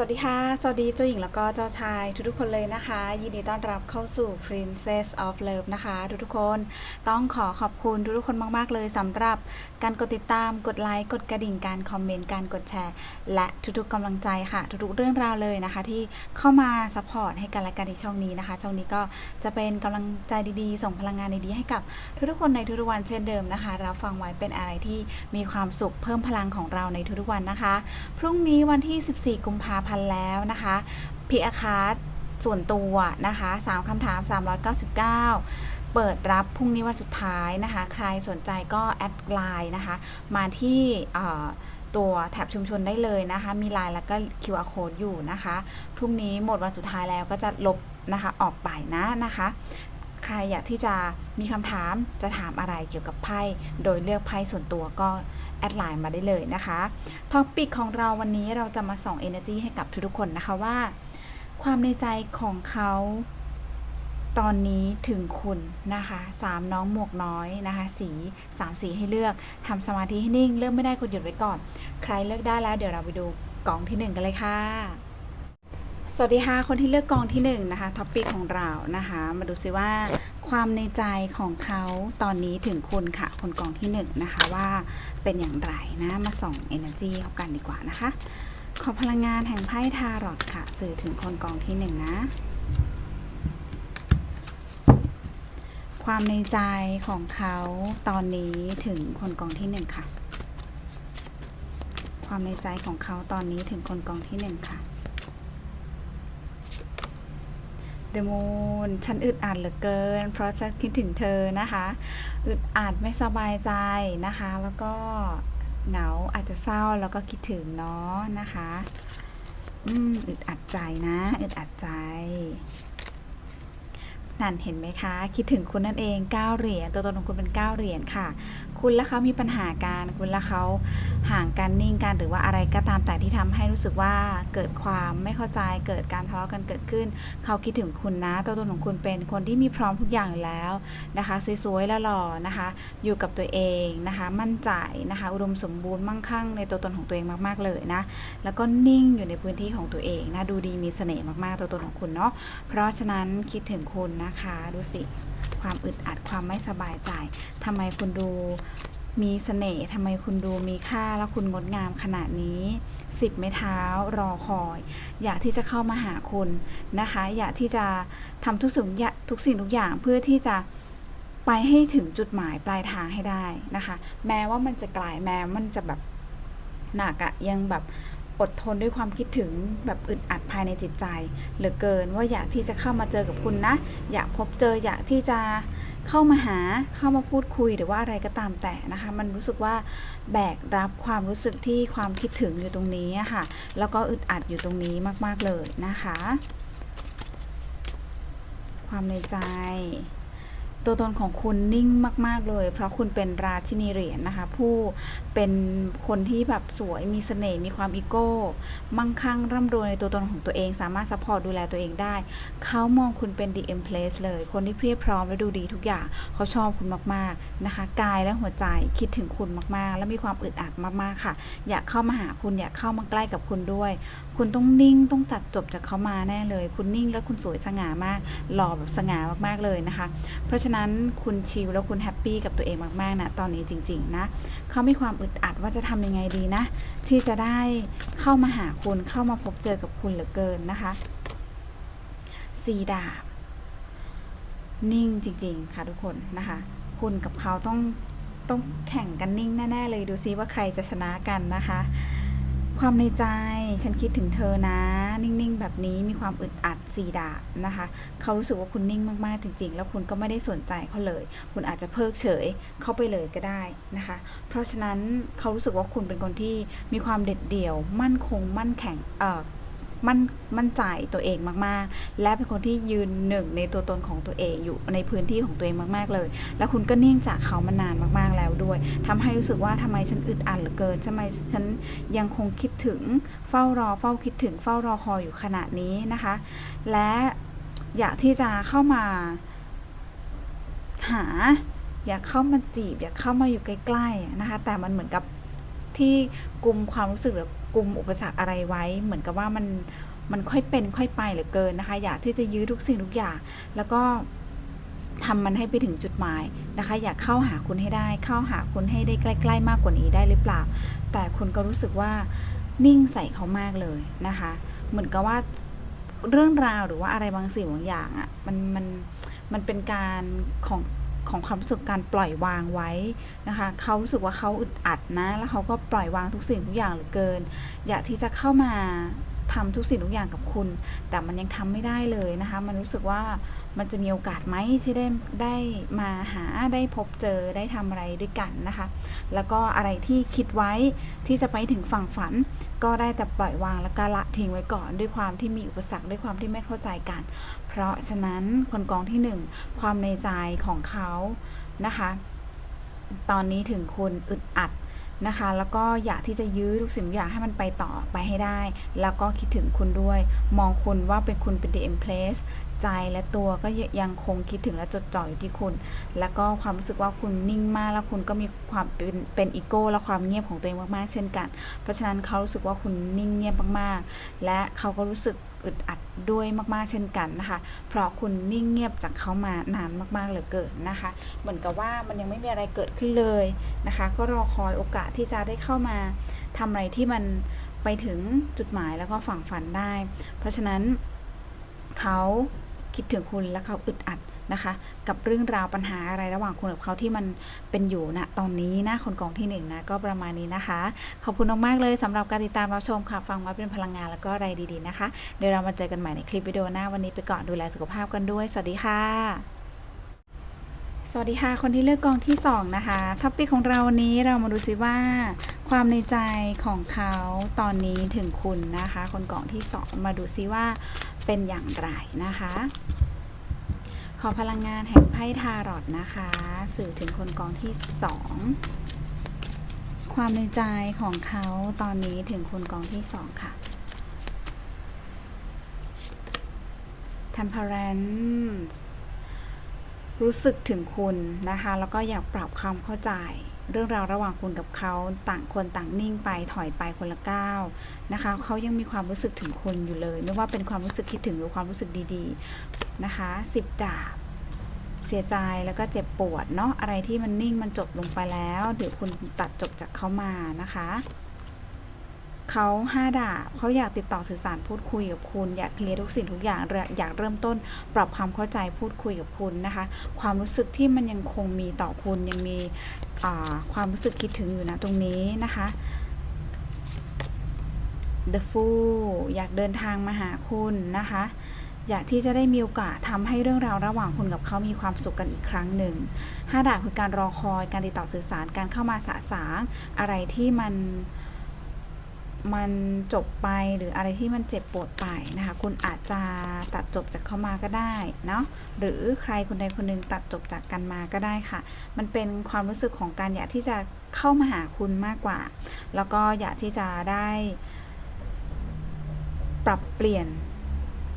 สวัสดีค่ะ สวัสดีเจ้าหญิงแล้วก็เจ้าชายทุกๆคนเลยนะคะ ยินดีต้อนรับเข้าสู่ Princess of Love นะคะ ทุกๆคนต้องขอขอบคุณทุกๆคนมากๆเลยสำหรับการกดติดตามกดไลค์กดกระดิ่งการคอมเมนต์การกดแชร์ และทุกๆกำลังใจค่ะ ทุกๆเรื่องราวเลยนะคะ ที่เข้ามาซัพพอร์ตให้กันและกันในช่องนี้นะคะ ช่องนี้ก็จะเป็นกำลังใจดีๆ ส่งพลังงานดีๆให้กับทุกๆคนในทุกๆวันเช่นเดิมนะคะรับฟังไว้เป็นอะไรที่มีความสุขเพิ่มพลังของเราในทุกๆวันนะคะ พรุ่งนี้วันที่ 14 กุมภาพันธ์พันแล้วนะคะพีอาคาร์ส่วนตัวนะคะ3คำถาม 399 เปิดรับพรุ่งนี้วันสุดท้ายนะคะ ใครสนใจก็แอดไลน์นะคะ มาที่ตัวแท็บชุมชนได้เลยนะคะ มีไลน์แล้วก็ QR code อยู่นะคะ พรุ่งนี้หมดวันสุดท้ายแล้วก็จะลบนะคะออกไปนะนะคะ ใครอยากที่จะมีคำถามจะถามอะไรเกี่ยวกับไพ่ โดยเลือกไพ่ส่วนตัวก็ แอดไลน์มาได้เลยนะคะท็อปิกของเราวันนี้เราจะมาส่อง Energy ให้กับทุกๆคนนะคะว่า ความในใจของเขาตอนนี้ถึงคุณนะคะสามน้องหมวกน้อยนะคะ สีสามสีให้เลือกทำสมาธิให้นิ่งเริ่มไม่ได้กดหยุดไว้ก่อน ใครเลือกได้แล้วเดี๋ยวเราไปดูกล่องที่หนึ่งกันเลยค่ะ สวัสดีค่ะคนที่เลือกกองที่หนึ่งนะคะท็อปปิกของเรานะคะ มาดูซิว่าความในใจของเขาตอนนี้ถึงคุณค่ะคนกองที่หนึ่งนะคะว่าเป็นอย่างไรนะมาส่อง Energy เขากันดีกว่านะคะ ขอพลังงานแห่งไพ่ทารอตค่ะ สื่อถึงคนกองที่หนึ่งนะความในใจของเขาตอนนี้ถึงคนกองที่หนึ่งค่ะ ความในใจของเขาตอนนี้ถึงคนกองที่หนึ่งค่ะ เดมูนฉันอึดอัดเหลือเกิน เพราะฉันคิดถึงเธอนะคะ อึดอัดไม่สบายใจนะคะ แล้วก็เหงาอาจจะเศร้าแล้วก็คิดถึงเนาะนะคะ อืมอึดอัดใจนะ อึดอัดใจนั่นเห็นไหมคะ คิดถึงคุณนั่นเอง 9 เหรียญตัวตนของคุณเป็น 9 เหรียญค่ะ คุณและเขามีปัญหาการคุณและเขาห่างกันนิ่งกันหรือว่าอะไรก็ตามแต่ที่ทำให้รู้สึกว่าเกิดความไม่เข้าใจเกิดการทะเลาะกันเกิดขึ้น เขาคิดถึงคุณนะตัวตนของคุณเป็นคนที่มีพร้อมทุกอย่างอยู่แล้วนะคะสวยๆและหล่อนะคะ อยู่กับตัวเองนะคะ มั่นใจนะคะ อุดมสมบูรณ์มั่งคั่งในตัวตนของตัวเองมากๆเลยนะแล้วก็นิ่งอยู่ในพื้นที่ของตัวเองนะดูดีมีเสน่ห์มากๆตัวตนของคุณเนาะเพราะฉะนั้นคิดถึงคุณนะคะดูสิ ความอึดอัดความไม่สบายใจทำไมคุณดูมีเสน่ห์ทำไมคุณดูมีค่าแล้วคุณงดงามขนาดนี้สิบไม้เท้ารอคอย อยากที่จะเข้ามาหาคุณนะคะ อยากที่จะทำทุกสิ่งอย่างทุกสิ่งทุกอย่างเพื่อที่จะไปให้ถึงจุดหมายปลายทางให้ได้นะคะ แม้ว่ามันจะไกลแม้มันจะแบบหนักอะยังแบบ อดทนด้วยความคิดถึงแบบอึดอัดภายในจิตใจ เหลือเกินว่าอยากที่จะเข้ามาเจอกับคุณนะ อยากพบเจออยากที่จะเข้ามาหาเข้ามาพูดคุยหรือว่าอะไรก็ตามแต่นะคะ มันรู้สึกว่าแบกรับความรู้สึกที่ความคิดถึงอยู่ตรงนี้ค่ะ แล้วก็อึดอัดอยู่ตรงนี้มาก ๆ เลยนะคะ ความในใจ ตัวตนของคุณนิ่งมาก ๆ เลย เพราะคุณเป็นราชินีเหรียญนะคะ ผู้เป็นคนที่แบบสวยมีเสน่ห์มีความอีโก้ มั่งคั่งร่ำรวยในตัวตนของตัวเอง สามารถซัพพอร์ตดูแลตัวเองได้ เขามองคุณเป็น the empress เลย คนที่เพียบพร้อมและดูดีทุกอย่าง เขาชอบคุณมาก ๆ นะคะ กายและหัวใจคิดถึงคุณมาก ๆ และมีความอึดอัดมาก ๆ ค่ะ อยากเข้ามาหาคุณอยากเข้ามาใกล้กับคุณด้วย คุณต้องนิ่งต้องตัดจบจากเขามาแน่เลย คุณนิ่งแล้วคุณสวยสง่ามาก หล่อแบบสง่ามาก ๆ เลยนะคะ เพราะฉะนั้นคุณชิลแล้วคุณแฮปปี้กับตัวเองมากๆนะตอนนี้จริง ๆ นะเขามีความอึดอัดว่าจะทำยังไงดีนะ ที่จะได้เข้ามาหาคุณเข้ามาพบเจอกับคุณเหลือเกินนะคะสีดาบ นิ่งจริง ๆ ค่ะทุกคนนะคะ คุณกับเขาต้องต้องแข่งกันนิ่งแน่ ๆ เลยดูซิว่าใครจะชนะกันนะคะ ความในใจฉันคิดถึงเธอนะ นิ่งๆ แบบนี้มีความอึดอัดสีดาบนะคะ เขารู้สึกว่าคุณนิ่งมากๆจริง ๆ แล้วคุณก็ไม่ได้สนใจเขาเลย คุณอาจจะเพิกเฉยเข้าไปเลยก็ได้นะคะ เพราะฉะนั้นเขารู้สึกว่าคุณเป็นคนที่มีความเด็ดเดี่ยว มั่นคงมั่นแข็งเอ่อ มั่นมั่นใจตัวเองมากๆ และเป็นคนที่ยืนหนึ่งในตัวตนของตัวเองอยู่ในพื้นที่ของตัวเองมากๆเลย แล้วคุณก็นิ่งจากเขามานานมากๆแล้วด้วยทำให้รู้สึกว่าทำไมฉันอึดอัดเหลือเกินทำไมฉันยังคงคิดถึงเฝ้ารอ เฝ้าคิดถึงเฝ้ารอคอยอยู่ขณะนี้นะคะ และอยากที่จะเข้ามาหา อยากเข้ามาจีบ อยากเข้ามาอยู่ใกล้ๆนะคะ แต่มันเหมือนกับที่กลุ่มความรู้สึกหรือ กลุ่มอุปสรรคอะไรไว้ เหมือนกับว่ามันมันค่อยเป็นค่อยไปเหลือเกินนะคะ อยากที่จะยื้อทุกสิ่งทุกอย่าง แล้วก็ทำมันให้ไปถึงจุดหมายนะคะ อยากเข้าหาคุณให้ได้ เข้าหาคุณให้ได้ใกล้ ๆ มากกว่านี้ได้หรือเปล่า แต่คุณก็รู้สึกว่านิ่งใส่เขามากเลยนะคะ เหมือนกับว่าเรื่องราวหรือว่าอะไรบางสิ่งบางอย่างอะ่ะมันมันมันเป็นการของ ของความรู้สึกการปล่อยวางไว้นะคะ เขารู้สึกว่าเขาอึดอัดนะ แล้วเขาก็ปล่อยวางทุกสิ่งทุกอย่างเหลือเกิน อยากที่จะเข้ามาทำทุกสิ่งทุกอย่างกับคุณ แต่มันยังทำไม่ได้เลยนะคะ มันรู้สึกว่า มันจะมีโอกาสไหมที่ได้ได้มาหาได้พบเจอได้ทำอะไรด้วยกันนะคะ แล้วก็อะไรที่คิดไว้ที่จะไปถึงฝั่งฝัน ก็ได้แต่ปล่อยวางแล้วก็ละทิ้งไว้ก่อน ด้วยความที่มีอุปสรรคด้วยความที่ไม่เข้าใจกัน เพราะฉะนั้นคนกองที่หนึ่งความในใจของเขานะคะ ตอนนี้ถึงคุณอึดอัดนะคะแล้วก็อยากที่จะยื้อทุกสิ่งทุกอย่างให้มันไปต่อไปให้ได้ แล้วก็คิดถึงคุณด้วย มองคุณว่าเป็นคุณเป็น the em place ใจและตัวก็ยังคงคิดถึงและจดจ่ออยู่ที่คุณ แล้วก็ความรู้สึกว่าคุณนิ่งมากแล้วคุณก็มีความเป็นเป็นอีโก้และความเงียบของตัวเองมากๆ เช่นกัน เพราะฉะนั้นเขารู้สึกว่าคุณนิ่งเงียบมากๆ และเขาก็รู้สึกอึดอัดด้วยมากๆ เช่นกันนะคะ เพราะคุณนิ่งเงียบจากเขามานานมากๆเหลือเกินนะคะ เหมือนกับว่ามันยังไม่มีอะไรเกิดขึ้นเลยนะคะ ก็รอคอยโอกาสที่จะได้เข้ามาทำอะไรที่มันไปถึงจุดหมายแล้วก็ฝั่งฝันได้ เพราะฉะนั้นเขา คิดถึงคุณและเขาอึดอัดนะคะ กับเรื่องราวปัญหาอะไรระหว่างคุณกับเขาที่มันเป็นอยู่ณตอนนี้นะคนกองที่หนึ่งนะก็ประมาณนี้นะคะ ขอบคุณมากๆเลยสำหรับการติดตามรับชมค่ะ ฟังไว้เป็นพลังงานแล้วก็อะไรดีๆนะคะ เดี๋ยวเรามาเจอกันใหม่ในคลิปวิดีโอหน้าวันนี้ไปก่อนดูแลสุขภาพกันด้วย สวัสดีค่ะ สวัสดีค่ะ คนที่เลือกกองที่ 2 นะคะท็อปิกของเราวันนี้เรามาดูซิว่า ความในใจของเขาตอนนี้ถึงคุณนะคะ คนกองที่ 2 มาดูซิว่าเป็นอย่างไรนะคะ ขอพลังงานแห่งไพ่ทารอตนะคะ สื่อถึงคนกองที่ 2 ความในใจของเขาตอนนี้ถึงคนกองที่ 2 ค่ะ Temperance รู้สึกถึงคุณนะคะ แล้วก็อยากปรับความเข้าใจ เรื่องราวระหว่างคุณกับเขาต่างคนต่างนิ่งไปถอยไปคนละก้าวนะคะเขายังมีความรู้สึกถึงคุณอยู่เลย ไม่ว่าเป็นความรู้สึกคิดถึงหรือความรู้สึกดีๆนะคะสิบดาบเสียใจแล้วก็เจ็บปวดเนาะอะไรที่มันนิ่งมันจบลงไปแล้ว เดี๋ยวคุณตัดจบจากเขามานะคะ เขาห้าดาบเขาอยากติดต่อสื่อสารพูดคุยกับคุณ อยากเคลียร์ทุกสิ่งทุกอย่างอยากเริ่มต้น ปรับความเข้าใจพูดคุยกับคุณนะคะ ความรู้สึกที่มันยังคงมีต่อคุณยังมีความรู้สึกคิดถึงอยู่นะตรงนี้นะคะ The Fool อยากเดินทางมาหาคุณนะคะอยากที่จะได้มีโอกาสทำให้เรื่องราวระหว่างคุณกับเขามีความสุขกันอีกครั้งหนึ่งห้าดาบคือการรอคอย การติดต่อสื่อสาร การเข้ามาสะสาง อะไรที่มัน มันจบไปหรืออะไรที่มันเจ็บปวดไปนะคะ คุณอาจจะตัดจบจากเขามาก็ได้เนาะหรือใครคนใดคนหนึ่งตัดจบจากกันมาก็ได้ค่ะ มันเป็นความรู้สึกของการอยากที่จะเข้ามาหาคุณมากกว่า แล้วก็อยากที่จะได้ปรับเปลี่ยน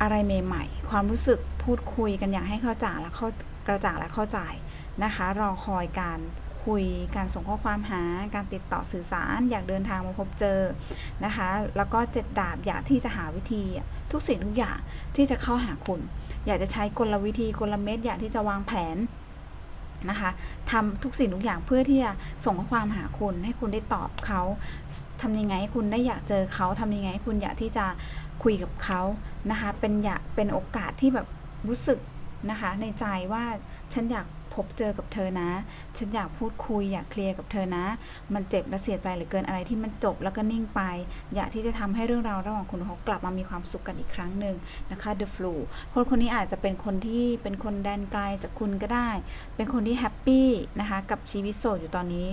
อะไรใหม่ๆ ความรู้สึกพูดคุยกันอย่างให้เข้าใจและเข้ากระจ่างและเข้าใจนะคะ รอคอยการ คุย การส่งข้อความหา การติดต่อสื่อสาร อยากเดินทางมาพบเจอนะคะ แล้วก็เจ็ดดาบอยากที่จะหาวิธีทุกสิ่งทุกอย่างที่จะเข้าหาคุณ อยากจะใช้กลวิธีกลเม็ดอยากที่จะวางแผนนะคะทำทุกสิ่งทุกอย่างเพื่อที่จะส่งข้อความหาคุณ ให้คุณได้ตอบเขาทำยังไงให้คุณได้อยากเจอเขาทำยังไงให้คุณอยากที่จะคุยกับเขานะคะ เป็นอยากเป็นโอกาสที่แบบรู้สึกนะคะในใจว่าฉันอยาก พบเจอกับเธอนะ ฉันอยากพูดคุยอยากเคลียร์กับเธอนะ มันเจ็บและเสียใจเหลือเกินอะไรที่มันจบแล้วก็นิ่งไป อยากที่จะทำให้เรื่องราวระหว่างคุณเขากลับมามีความสุขกันอีกครั้งหนึ่งนะคะ The Flu คนคนนี้อาจจะเป็นคนที่เป็นคนแดนไกลจากคุณก็ได้ เป็นคนที่แฮปปี้นะคะกับชีวิตโสดอยู่ตอนนี้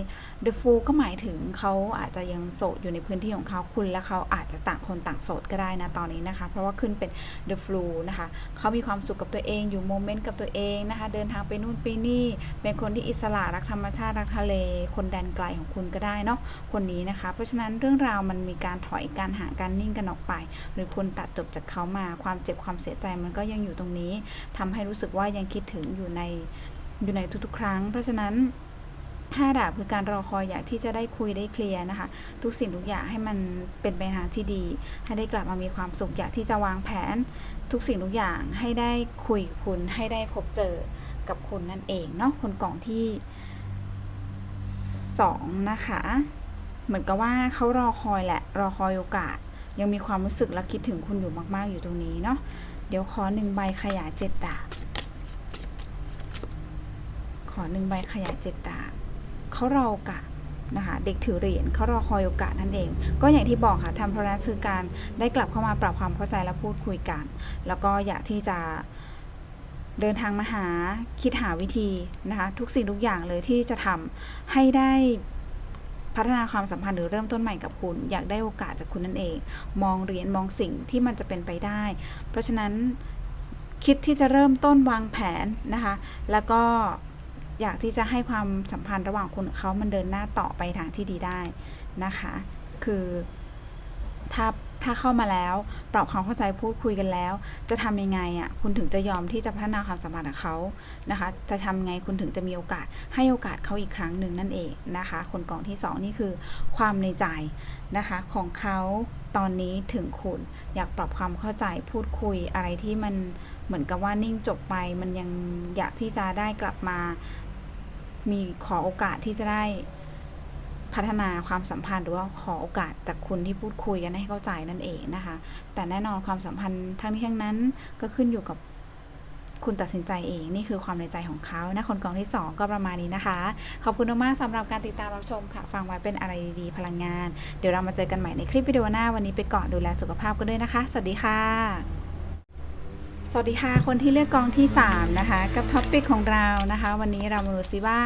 The Fool ก็หมายถึงเขาอาจจะยังโสดอยู่ในพื้นที่ของเขาคุณและเขาอาจจะต่างคนต่างโสดก็ได้นะตอนนี้นะคะ เพราะว่าขึ้นเป็น The Flu นะคะเขามีความสุขกับตัวเองอยู่โมเมนต์กับตัวเองนะคะ เดินทางไปนู่นไปนี่เป็นคนที่อิสระรักธรรมชาติรักทะเล คนแดนไกลของคุณก็ได้เนาะคนนี้นะคะ เพราะฉะนั้นเรื่องราวมันมีการถอยการห่างการนิ่งกันออกไป หรือคุณตัดจบจากเขามาความเจ็บความเสียใจมันก็ยังอยู่ตรงนี้ทำให้รู้สึกว่ายังคิดถึงอยู่ในอยู่ในทุกๆ ครั้ง เพราะฉะนั้นห้าดาบคือการรอคอยอยากที่จะได้คุยได้เคลียร์นะคะ ทุกสิ่งทุกอย่างให้มันเป็นไปทางที่ดี ให้ได้กลับมามีความสุขอยากที่จะวางแผน ทุกสิ่งทุกอย่างให้ได้คุยกับคุณให้ได้พบเจอ กับคุณนั่นเองเนาะคนกล่องที่สองนะคะ เหมือนกับว่าเขารอคอยแหละ รอคอยโอกาส ยังมีความรู้สึกและคิดถึงคุณอยู่มาก ๆ อยู่ตรงนี้เนาะเดี๋ยวขอหนึ่งใบขยายเจ็ดดาขอหนึ่งใบขยายเจ็ดดาเขารอโอกาสนะคะเด็กถือเหรียญเขารอคอยโอกาสนั่นเอง ก็อย่างที่บอกค่ะทำเพราะนั้นคือการได้กลับเข้ามาปรับความเข้าใจและพูดคุยกัน แล้วก็อยากที่จะ เดินทางมาหาคิดหาวิธีนะคะทุกสิ่งทุกอย่างเลยที่จะทำให้ได้พัฒนาความสัมพันธ์หรือเริ่มต้นใหม่กับคุณ อยากได้โอกาสจากคุณนั่นเอง มองเรียญมองสิ่งที่มันจะเป็นไปได้ เพราะฉะนั้นคิดที่จะเริ่มต้นวางแผนนะคะ แล้วก็อยากที่จะให้ความสัมพันธ์ระหว่างคุณกับเขามันเดินหน้าต่อไปทางที่ดีได้นะคะ คือถ้า ถ้าเข้ามาแล้ว ปรับความเข้าใจพูดคุยกันแล้ว จะทำยังไงอะคุณถึงจะยอมที่จะพัฒนาความสัมพันธ์กับเขานะคะ จะทำไงคุณถึงจะมีโอกาสให้โอกาสเขาอีกครั้งหนึ่งนั่นเองนะคะ คนกล่องที่สองนี่คือความในใจนะคะของเขาตอนนี้ถึงคุณอยากปรับความเข้าใจพูดคุยอะไรที่มันเหมือนกับว่านิ่งจบไป มันยังอยากที่จะได้กลับมา มีขอโอกาสที่จะได้ พัฒนาความสัมพันธ์หรือว่าขอโอกาสจากคุณที่พูดคุยกันให้เข้าใจนั่นเองนะคะ แต่แน่นอนความสัมพันธ์ทั้งนี้ทั้งนั้นก็ขึ้นอยู่กับคุณตัดสินใจเองนี่คือความในใจของเขานะคนกองที่ 2 ก็ประมาณนี้นะคะ ขอบคุณมากสำหรับการติดตามรับชมค่ะ ฟังไว้เป็นอะไรดีๆพลังงาน เดี๋ยวเรามาเจอกันใหม่ในคลิปวิดีโอหน้าวันนี้ไปก่อนดูแลสุขภาพกันด้วยนะคะ สวัสดีค่ะ สวัสดีค่ะ คนที่เลือกกองที่ 3 นะคะ กับท็อปปิกของเรานะคะ วันนี้เรามาดูซิว่า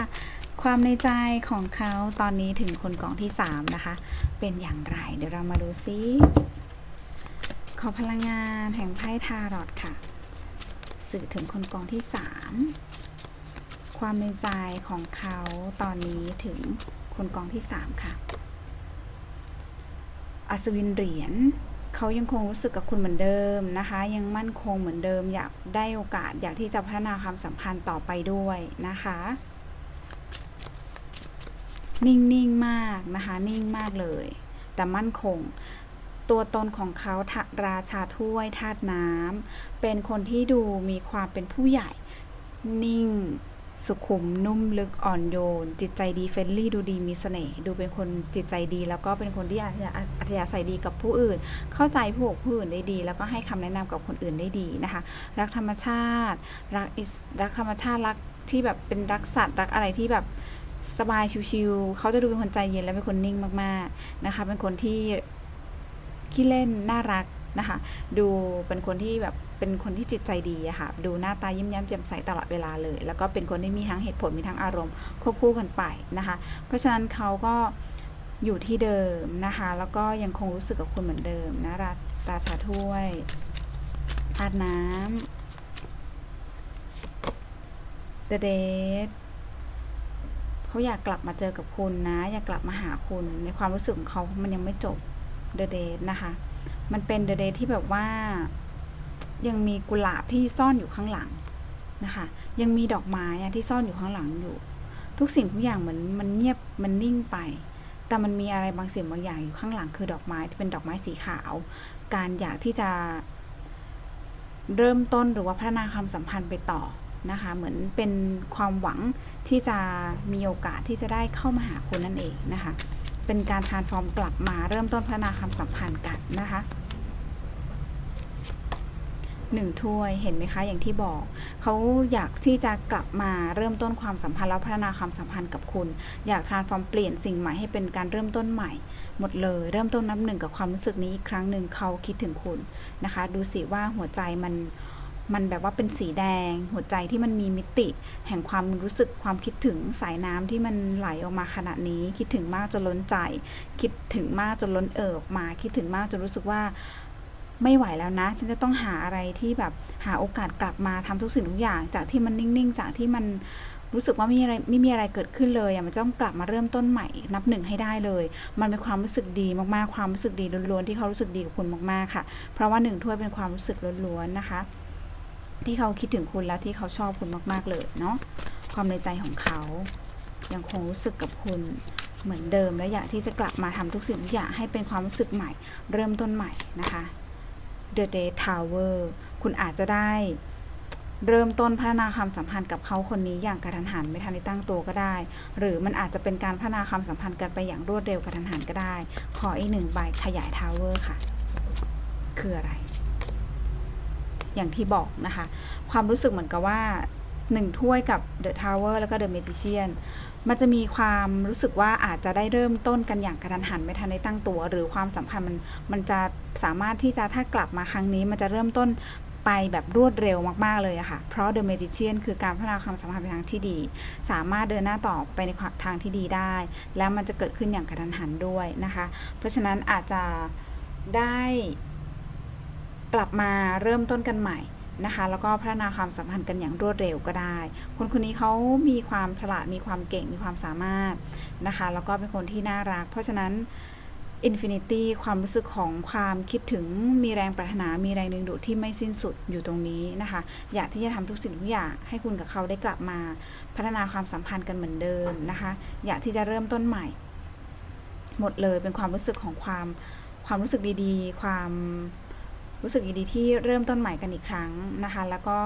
ความในใจของเขาตอนนี้ถึงคนกองที่ 3 นะคะ เป็นอย่างไร เดี๋ยวเรามาดูซิ ขอพลังงานแห่งไพ่ทารอตค่ะ สื่อถึงคนกองที่ 3 ความในใจของเขาตอนนี้ถึงคนกองที่ 3 ค่ะ อัศวินเหรียญเขายังคงรู้สึกกับคุณเหมือนเดิมนะคะ ยังมั่นคงเหมือนเดิม อยากได้โอกาสอยากที่จะพัฒนาความสัมพันธ์ต่อไปด้วยนะคะ นิ่ง ๆ มากนะคะ นิ่งมากเลย แต่มั่นคง ตัวตนของเขาทราชาถ้วยธาตุน้ำเป็นคนที่ดูมีความเป็นผู้ใหญ่ นิ่ง สุขุมนุ่มลึกอ่อนโยน จิตใจดีเฟรนลี่ดูดีมีเสน่ห์ดูเป็นคนจิตใจดี แล้วก็เป็นคนที่อัธยายาศัยดีกับผู้อื่น เข้าใจผู้ผู้อื่นได้ดี แล้วก็ให้คำแนะนำกับคนอื่นได้ดีนะคะ รักธรรมชาติ รักรักธรรมชาติรักที่แบบเป็นรักสัตว์รักอะไรที่แบบ สบายชิวๆเขาจะดูเป็นคนใจเย็นและเป็นคนนิ่งมากๆนะคะ เป็นคนที่ขี้เล่นน่ารักนะคะ ดูเป็นคนที่แบบเป็นคนที่จิตใจดีอะค่ะ ดูหน้าตายิ้มแย้มแจ่มใสตลอดเวลาเลย แล้วก็เป็นคนที่มีทั้งเหตุผลมีทั้งอารมณ์ควบคู่กันไปนะคะ เพราะฉะนั้นเขาก็อยู่ที่เดิมนะคะ แล้วก็ยังคงรู้สึกกับคุณเหมือนเดิมนะราราชาถ้วยธาตุน้ำ The Dead เขาอยากกลับมาเจอกับคุณนะ อยากกลับมาหาคุณในความรู้สึกของเขามันยังไม่จบ The Dead นะคะ มันเป็น The Dead ที่แบบว่า ยังมีกุหลาบที่ซ่อนอยู่ข้างหลังนะคะ ยังมีดอกไม้ที่ซ่อนอยู่ข้างหลังอยู่ ทุกสิ่งทุกอย่างเหมือนมันเงียบมันนิ่งไป แต่มันมีอะไรบางสิ่งบางอย่างอยู่ข้างหลัง คือดอกไม้ที่เป็นดอกไม้สีขาว การอยากที่จะเริ่มต้นหรือว่าพัฒนาความสัมพันธ์ไปต่อ นะคะ เหมือนเป็นความหวังที่จะมีโอกาสที่จะได้เข้ามาหาคุณนั่นเองนะคะ เป็นการทานฟอร์มกลับมาเริ่มต้นพัฒนาความสัมพันธ์กันนะคะหนึ่งถ้วยเห็นไหมคะอย่างที่บอกเขาอยากที่จะกลับมาเริ่มต้นความสัมพันธ์แล้วพัฒนาความสัมพันธ์กับคุณ อยากทานฟอร์มเปลี่ยนสิ่งใหม่ให้เป็นการเริ่มต้นใหม่ หมดเลย เริ่มต้นนับหนึ่งกับความรู้สึกนี้อีกครั้งหนึ่งเขาคิดถึงคุณนะคะ ดูสิว่าหัวใจมัน มันแบบว่าเป็นสีแดง หัวใจที่มันมีมิติ แห่งความรู้สึกความคิดถึงสายน้ำที่มันไหลออกมาขนาดนี้ คิดถึงมากจนล้นใจ คิดถึงมากจนล้นเอิบมา คิดถึงมากจนรู้สึกว่าไม่ไหวแล้วนะ ฉันจะต้องหาอะไรที่แบบหาโอกาสกลับมาทำทุกสิ่งทุกอย่าง จากที่มันนิ่งๆ จากที่มันรู้สึกว่าไม่มีอะไรไม่มีอะไรเกิดขึ้นเลยอะมันต้องกลับมาเริ่มต้นใหม่ นับหนึ่งให้ได้เลย มันเป็นความรู้สึกดีมากๆ ความรู้สึกดีล้วนๆที่เขารู้สึกดีกับคุณมากๆค่ะ เพราะว่าหนึ่งถ้วยเป็นความรู้สึกล้วนๆนะคะ ที่เขาคิดถึงคุณและที่เขาชอบคุณมาก ๆ เลยเนาะความในใจของเขา ยังคงรู้สึกกับคุณเหมือนเดิมและอยากที่จะกลับมาทำทุกสิ่งทุกอย่างให้เป็นความรู้สึกใหม่ เริ่มต้นใหม่นะคะ The Day Tower คุณอาจจะได้เริ่มต้นพัฒนาความสัมพันธ์กับเขาคนนี้อย่างกระทันหันไม่ทันได้ตั้งตัวก็ได้ หรือมันอาจจะเป็นการพัฒนาความสัมพันธ์กันไปอย่างรวดเร็วกระทันหันก็ได้ ขออีกหนึ่งใบขยายทาวเวอร์ค่ะ คืออะไร อย่างที่บอกนะคะ ความรู้สึกเหมือนกับว่าหนึ่งถ้วยกับ The Tower แล้วก็ The Magician มันจะมีความรู้สึกว่าอาจจะได้เริ่มต้นกันอย่างกระทันหันไม่ทันได้ตั้งตัว หรือความสัมพันธ์มันมันจะสามารถที่จะถ้ากลับมาครั้งนี้ มันจะเริ่มต้นไปแบบรวดเร็วมาก ๆ เลยอะค่ะ เพราะ The Magician คือการพัฒนาความสัมพันธ์ไปทางที่ดี สามารถเดินหน้าต่อไปในทางที่ดีได้ แล้วมันจะเกิดขึ้นอย่างกระทันหันด้วยนะคะ เพราะฉะนั้นอาจจะได้ กลับมาเริ่มต้นกันใหม่นะคะแล้วก็พัฒนาความสัมพันธ์กันอย่างรวดเร็วก็ได้ คนคนนี้เขามีความฉลาดมีความเก่งมีความสามารถนะคะแล้วก็เป็นคนที่น่ารัก เพราะฉะนั้น Infinity ความรู้สึกของความคิดถึงมีแรงปรารถนา มีแรงดึงดูดที่ไม่สิ้นสุดอยู่ตรงนี้นะคะ อยากที่จะทำทุกสิ่งทุกอย่างให้คุณกับเขาได้กลับมา พัฒนาความสัมพันธ์กันเหมือนเดิมนะคะ อยากที่จะเริ่มต้นใหม่ หมดเลยเป็นความรู้สึกของความความรู้สึกดีๆ ความ รู้สึกดีที่เริ่มต้นใหม่กันอีกครั้งนะคะ แล้วก็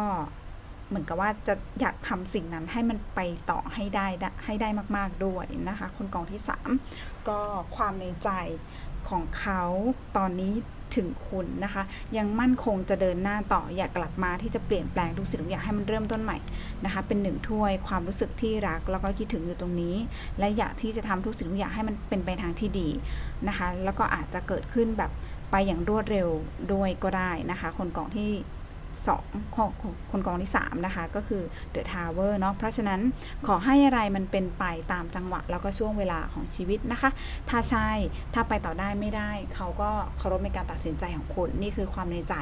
เหมือนกับว่าจะอยากทำสิ่งนั้นให้มันไปต่อให้ได้ให้ได้มาก ๆด้วยนะคะ คนกองที่ 3 ก็ความในใจของเขาตอนนี้ถึงคุณนะคะ ยังมั่นคงจะเดินหน้าต่ออยากกลับมาที่จะเปลี่ยนแปลงทุกสิ่งทุกอย่างให้มันเริ่มต้นใหม่นะคะ เป็นหนึ่งถ้วยความรู้สึกที่รักแล้วก็คิดถึงอยู่ตรงนี้ และอยากที่จะทำทุกสิ่งทุกอย่างให้มันเป็นไปทางที่ดีนะคะ แล้วก็อาจจะเกิดขึ้นแบบ ไปอย่างรวดเร็วด้วยก็ได้นะคะ คนกองที่2คนคนกองที่ 3 นะคะ ก็คือ The Tower เนาะเพราะฉะนั้นขอให้อะไรมันเป็นไปตามจังหวะ แล้วก็ช่วงเวลาของชีวิตนะคะ ถ้าใช่ถ้าไปต่อได้ไม่ได้ เขาก็เคารพในการตัดสินใจของคุณ นี่คือความในใจ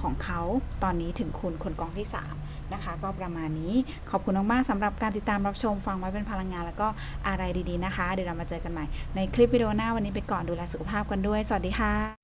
ของเขาตอนนี้ถึงคุณคนกองที่ 3 นะคะ ก็ประมาณนี้ขอบคุณมากๆสำหรับการติดตามรับชมฟังไว้เป็นพลังงาน แล้วก็อะไรดีๆนะคะ เดี๋ยวเรามาเจอกันใหม่ในคลิปวิดีโอหน้าวันนี้ไปก่อนดูแลสุขภาพกันด้วย สวัสดีค่ะ